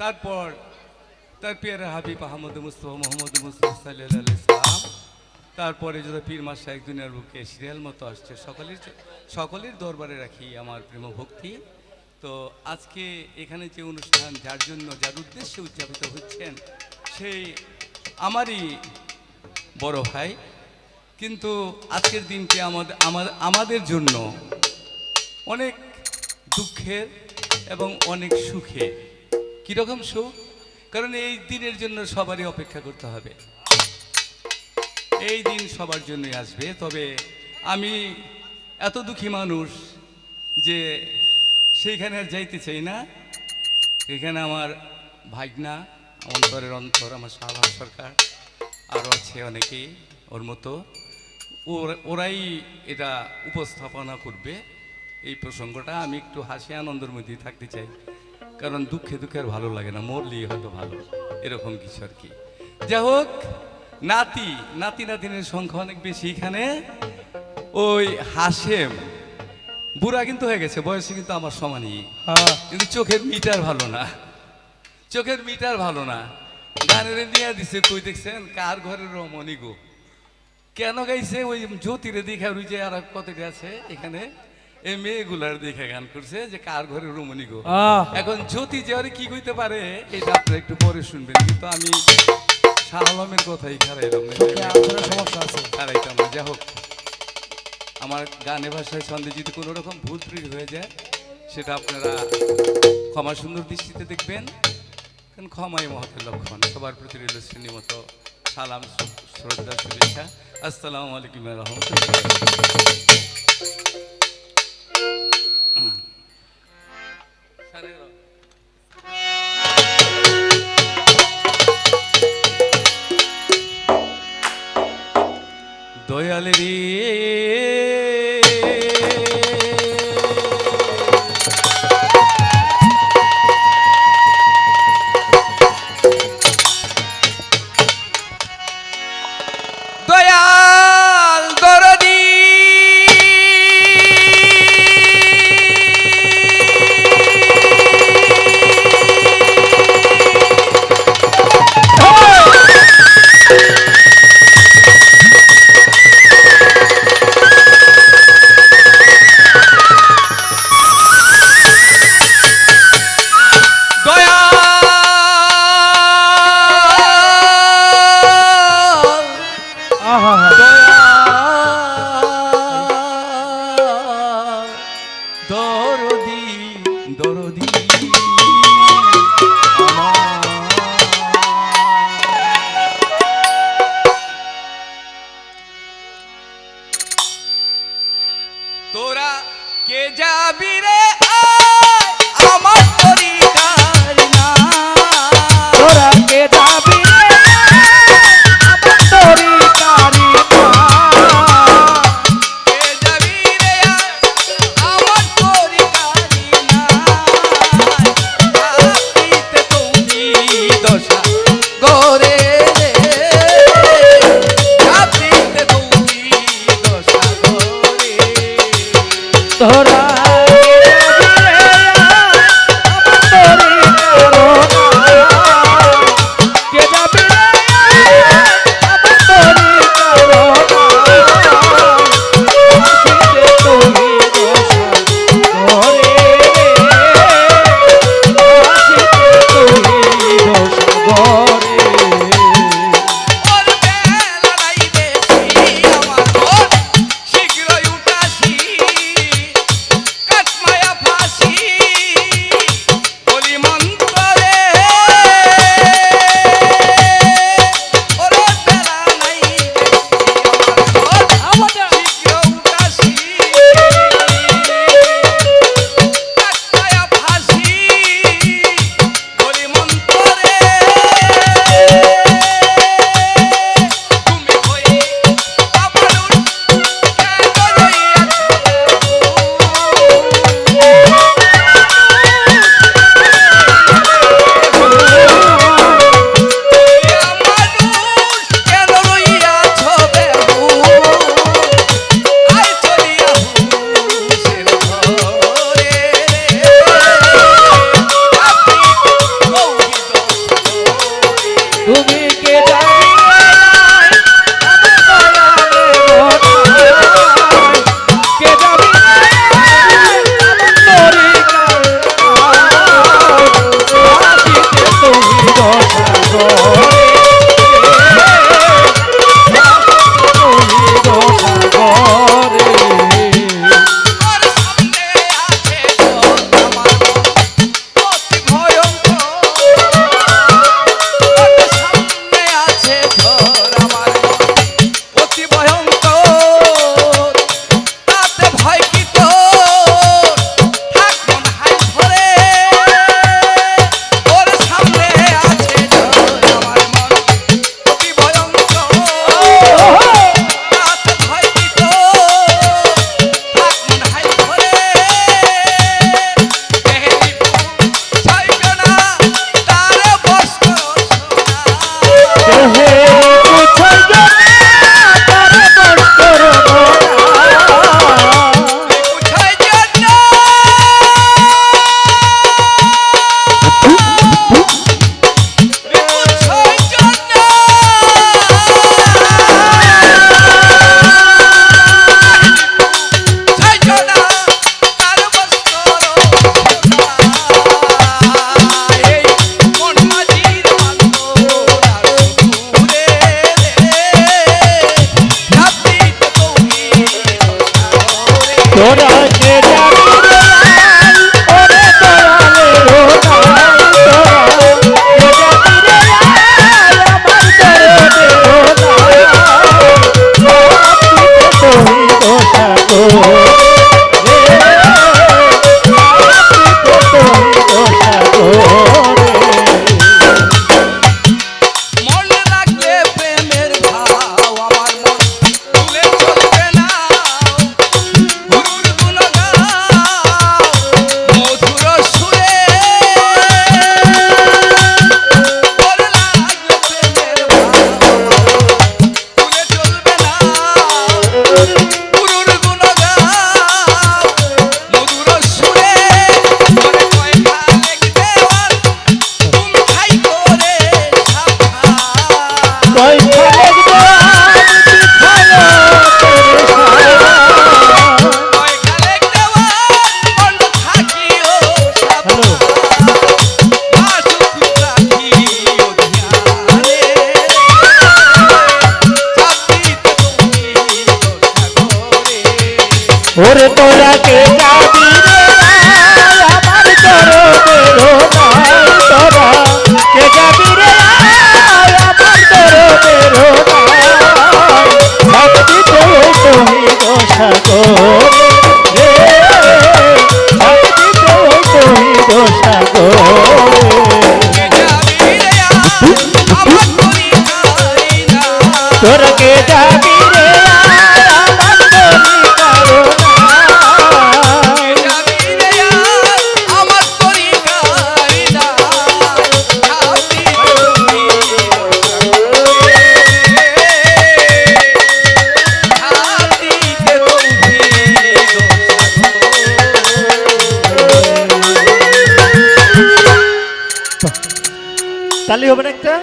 তারপর তার পেয়ারা হাবিব আহমদ মুস্তফা মোহাম্মদ মুস্তফা সাল্লাহ ইসলাম তারপরে যদি পীর মাসা এক দুনিয়ার বুকে সিরিয়াল মতো আসছে, সকলের সকলের দরবারে রাখি আমার প্রেম ভক্তি। তো আজকে এখানে যে অনুষ্ঠান, যার জন্য, যার উদ্দেশ্যে উদযাপিত হচ্ছেন, সেই আমারই বড় ভাই। কিন্তু আজকের দিনটি আমাদের আমা- আমাদের জন্য অনেক দুঃখের এবং অনেক সুখের। কীরকম সুখ? কারণ এই দিনের জন্য সবারই অপেক্ষা করতে হবে। এই দিন সবার জন্যই আসবে। তবে আমি এত দুঃখী মানুষ যে সেইখানে আর যাইতে চাই না। এখানে আমার ভাগনা অন্তরের অন্তর, আমার শাহবাগ সরকার আরও আছে অনেকেই ওর মতো। ওর- ওরাই এটা উপস্থাপনা করবে। এই প্রসঙ্গটা আমি একটু হাসি আনন্দের মধ্যেই থাকতে চাই। কারণ দুঃখে দুঃখে আর ভালো লাগে না মরলেই হয়তো ভালো এরকম কিছু আর কি। যাই হোক নাতি নাতি নাতিনের সংখ্যা অনেক বেশি এখানে। ওই হাসেম বুড়া কিন্তু হয়ে গেছে বয়সে কিন্তু আমার সমানই। হ্যাঁ। কিন্তু চোখের মিটার ভালো না চোখের মিটার ভালো না। গানের নিয়ে দিছে তুই দেখছেন? কার ঘরের রমণী গো? কেন গাইছে? ওই জ্যোতিরে দেখা ওই যে আর কতটি আছে এখানে। এই মেয়েগুলার দেখে গান করছে যে কার ঘরের রমণী গো? এখন জ্যোতি যে আরে কি কইতে পারে এটা আপনারা একটু পরে শুনবেন কিন্তু আমি শাহ আলমের কথাই খারাইলাম সমস্যা আছে। খারাইতাম যাই হোক। আমার গানে ভাষায় ছন্দে যদি কোনো রকম ভুল ত্রুটি হয়ে যায় সেটা আপনারা ক্ষমা সুন্দর দৃষ্টিতে দেখবেন। কারণ ক্ষমাই মহতের লক্ষণ। সবার প্রতি রইল শ্রেণীমতো সালাম শ্র- শ্রদ্ধা শুভেচ্ছা। আসসালামু আলাইকুম রহমতুল্লাহ। தழுவே তালি হবে না একটা?